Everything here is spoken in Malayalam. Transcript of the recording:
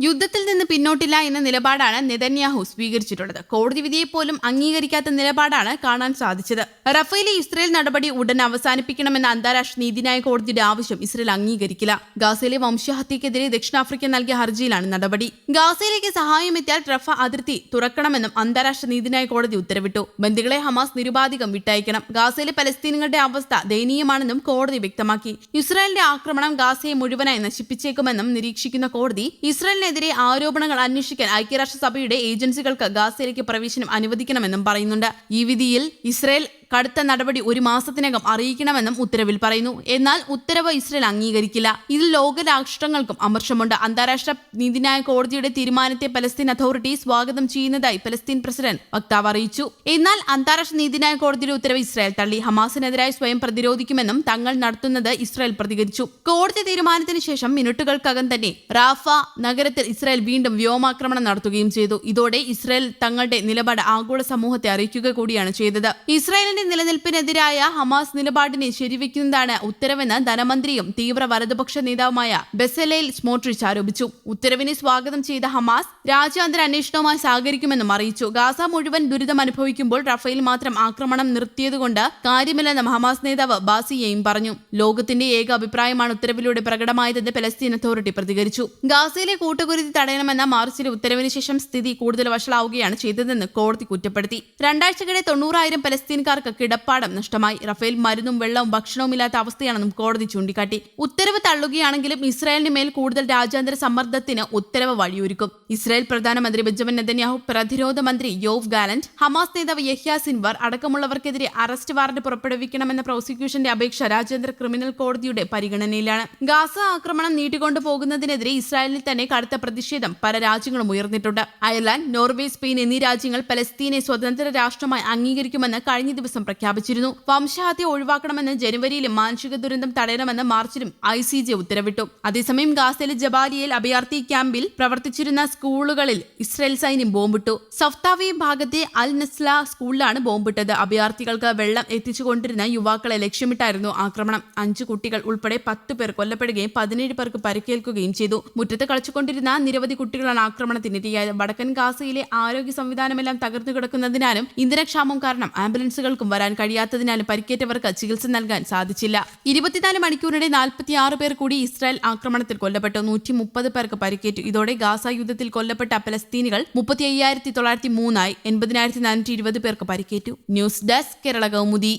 യുദ്ധത്തിൽ നിന്ന് പിന്നോട്ടില്ല എന്ന നിലപാടാണ് നെതന്യാഹു സ്വീകരിച്ചിട്ടുള്ളത്. കോടതി വിധിയെ പോലും അംഗീകരിക്കാത്ത നിലപാടാണ് കാണാൻ സാധിച്ചത്. റഫേലെ ഇസ്രയേൽ നടപടി ഉടൻ അവസാനിപ്പിക്കണമെന്ന അന്താരാഷ്ട്ര നീതിന്യായ കോടതിയുടെ ആവശ്യം ഇസ്രയേൽ അംഗീകരിക്കില്ല. ഗാസയിലെ വംശഹത്യക്കെതിരെ ദക്ഷിണാഫ്രിക്ക നൽകിയ ഹർജിയിലാണ് നടപടി. ഗാസയിലേക്ക് സഹായം എത്തിയാൽ റഫ അതിർത്തി തുറക്കണമെന്നും അന്താരാഷ്ട്ര നീതിന്യായ കോടതി ഉത്തരവിട്ടു. ബന്ദികളെ ഹമാസ് നിരുപാധികം വിട്ടയക്കണം. ഗാസയിലെ പലസ്തീനുകളുടെ അവസ്ഥ ദയനീയമാണെന്നും കോടതി വ്യക്തമാക്കി. ഇസ്രായേലിന്റെ ആക്രമണം ഗാസയെ മുഴുവനായി നശിപ്പിച്ചേക്കുമെന്നും നിരീക്ഷിക്കുന്ന കോടതി ഇസ്രായേലിനെതിരെ ആരോപണങ്ങൾ അന്വേഷിക്കാൻ ഐക്യരാഷ്ട്രസഭയുടെ ഏജൻസികൾക്ക് ഗാസയിലേക്ക് പ്രവേശനം അനുവദിക്കണമെന്നും പറയുന്നുണ്ട്. ഈ വിധിയിൽ ഇസ്രായേൽ കടുത്ത നടപടി ഒരു മാസത്തിനകം അറിയിക്കണമെന്നും ഉത്തരവിൽ പറയുന്നു. എന്നാൽ ഉത്തരവ് ഇസ്രയേൽ അംഗീകരിക്കില്ല. ഇതിൽ ലോകരാഷ്ട്രങ്ങൾക്കും അമർഷമുണ്ട്. അന്താരാഷ്ട്ര നീതിന്യായ കോടതിയുടെ തീരുമാനത്തെ പലസ്തീൻ അതോറിറ്റി സ്വാഗതം ചെയ്യുന്നതായി പലസ്തീൻ പ്രസിഡന്റ് വക്താവ് അറിയിച്ചു. എന്നാൽ അന്താരാഷ്ട്ര നീതിന്യായ കോടതിയുടെ ഉത്തരവ് ഇസ്രായേൽ തള്ളി. ഹമാസിനെതിരായി സ്വയം പ്രതിരോധിക്കുമെന്നും തങ്ങൾ നടത്തുന്നത് ഇസ്രായേൽ പ്രതികരിച്ചു. കോടതി തീരുമാനത്തിന് ശേഷം മിനിറ്റുകൾക്കകം തന്നെ റാഫ നഗരത്തിൽ ഇസ്രായേൽ വീണ്ടും വ്യോമാക്രമണം നടത്തുകയും ചെയ്തു. ഇതോടെ ഇസ്രായേൽ തങ്ങളുടെ നിലപാട് ആഗോള സമൂഹത്തെ അറിയിക്കുക കൂടിയാണ് ചെയ്തത്. ഇസ്രായേലിന്റെ നിലനിൽപ്പിനെതിരായ ഹമാസ് നിലപാടിനെ ശരിവെക്കുന്നതാണ് ഉത്തരവെന്ന് ധനമന്ത്രിയും തീവ്ര വലതുപക്ഷ നേതാവുമായ ബെസലയിൽ സ്മോട്രിച്ച് ആരോപിച്ചു. ഉത്തരവിനെ സ്വാഗതം ചെയ്ത ഹമാസ് രാജ്യാന്തര അന്വേഷണവുമായി സഹകരിക്കുമെന്നും അറിയിച്ചു. ഗാസ മുഴുവൻ ദുരിതം അനുഭവിക്കുമ്പോൾ റഫേൽ മാത്രം ആക്രമണം നിർത്തിയതുകൊണ്ട് കാര്യമില്ലെന്നും ഹമാസ് നേതാവ് ബാസിയെയും പറഞ്ഞു. ലോകത്തിന്റെ ഏക അഭിപ്രായമാണ് ഉത്തരവിലൂടെ പ്രകടമായതെന്ന് പലസ്തീൻ അതോറിറ്റി പ്രതികരിച്ചു. ഗാസയിലെ കൂട്ടുകുരുതി തടയണമെന്ന മാർച്ചിലെ ഉത്തരവിന് ശേഷം സ്ഥിതി കൂടുതൽ വഷളാവുകയാണ് ചെയ്തതെന്ന് കോടതി കുറ്റപ്പെടുത്തി. രണ്ടാഴ്ചക്കിടെ തൊണ്ണൂറായിരം പലസ്തീൻകാർക്ക് കിടപ്പാടം നഷ്ടമായി. റഫേൽ മരുന്നും വെള്ളവും ഭക്ഷണവും ഇല്ലാത്ത അവസ്ഥയാണെന്നും കോടതി ചൂണ്ടിക്കാട്ടി. ഉത്തരവ് തള്ളുകയാണെങ്കിലും ഇസ്രായേലിന് മേൽ കൂടുതൽ രാജ്യാന്തര സമ്മർദ്ദത്തിന് ഉത്തരവ് വഴിയൊരുക്കും. ഇസ്രായേൽ പ്രധാനമന്ത്രി ബെഞ്ചമിൻ നെതന്യാഹു പ്രതിരോധ മന്ത്രി യോവ് ഗാലന്റ് ഹമാസ് നേതാവ് യഹ്യ സിൻവർ അടക്കമുള്ളവർക്കെതിരെ അറസ്റ്റ് വാറന്റ് പുറപ്പെടുവിക്കണമെന്ന പ്രോസിക്യൂഷന്റെ അപേക്ഷ രാജ്യാന്തര ക്രിമിനൽ കോടതിയുടെ പരിഗണനയിലാണ്. ഗാസ ആക്രമണം നീട്ടിക്കൊണ്ടു പോകുന്നതിനെതിരെ ഇസ്രായേലിൽ തന്നെ കടുത്ത പ്രതിഷേധം പല രാജ്യങ്ങളും ഉയർന്നിട്ടുണ്ട്. അയർലാൻഡ് നോർവേ സ്പെയിൻ എന്നീ രാജ്യങ്ങൾ പലസ്തീനെ സ്വതന്ത്ര രാഷ്ട്രമായി അംഗീകരിക്കുമെന്ന് കഴിഞ്ഞ ദിവസം പ്രഖ്യാപിച്ചിരുന്നു. വംശഹത്യ ഒഴിവാക്കണമെന്ന് ജനുവരിയിലും മാനുഷിക ദുരന്തം തടയണമെന്ന് മാർച്ചിലും ഐ സി ജെ ഉത്തരവിട്ടു. അതേസമയം ഗാസയിലെ ജബാലിയയിൽ അഭയാർത്ഥി ക്യാമ്പിൽ പ്രവർത്തിച്ചിരുന്ന സ്കൂളുകളിൽ ഇസ്രയേൽ സൈന്യം ബോംബിട്ടു. സഫ്താവി ഭാഗത്തെ അൽ നസ്ല സ്കൂളിലാണ് ബോംബിട്ടത്. അഭയാർത്ഥികൾക്ക് വെള്ളം എത്തിച്ചുകൊണ്ടിരുന്ന യുവാക്കളെ ലക്ഷ്യമിട്ടായിരുന്നു ആക്രമണം. അഞ്ചു കുട്ടികൾ ഉൾപ്പെടെ പത്ത് പേർ കൊല്ലപ്പെടുകയും പതിനേഴ് പേർക്ക് പരിക്കേൽക്കുകയും ചെയ്തു. മുറ്റത്ത് കളിച്ചുകൊണ്ടിരുന്ന നിരവധി കുട്ടികളാണ് ആക്രമണത്തിനിരയായത്. വടക്കൻ ഗാസയിലെ ആരോഗ്യ സംവിധാനമെല്ലാം തകർന്നു കിടക്കുന്നതിനാലും ഇന്ധനക്ഷാമം കാരണം ആംബുലൻസുകൾക്കും വരാൻ കഴിയാത്തതിനാലും പരിക്കേറ്റവർക്ക് ചികിത്സ നൽകാൻ സാധിച്ചില്ല. ഇരുപത്തിനാല് മണിക്കൂറിനിടെ നാൽപ്പത്തി ആറ് പേർ കൂടി ഇസ്രായേൽ ആക്രമണത്തിൽ കൊല്ലപ്പെട്ടു. നൂറ്റി മുപ്പത് പേർക്ക് പരിക്കേറ്റു. ഇതോടെ ഗാസ യുദ്ധത്തിൽ കൊല്ലപ്പെട്ട പലസ്തീനികൾ മുപ്പത്തി അയ്യായിരത്തി തൊള്ളായിരത്തി മൂന്നായി എൺപതിനായിരത്തി നാനൂറ്റി ഇരുപത് പേർക്ക് പരിക്കേറ്റു. News desk Kerala Kaumudi.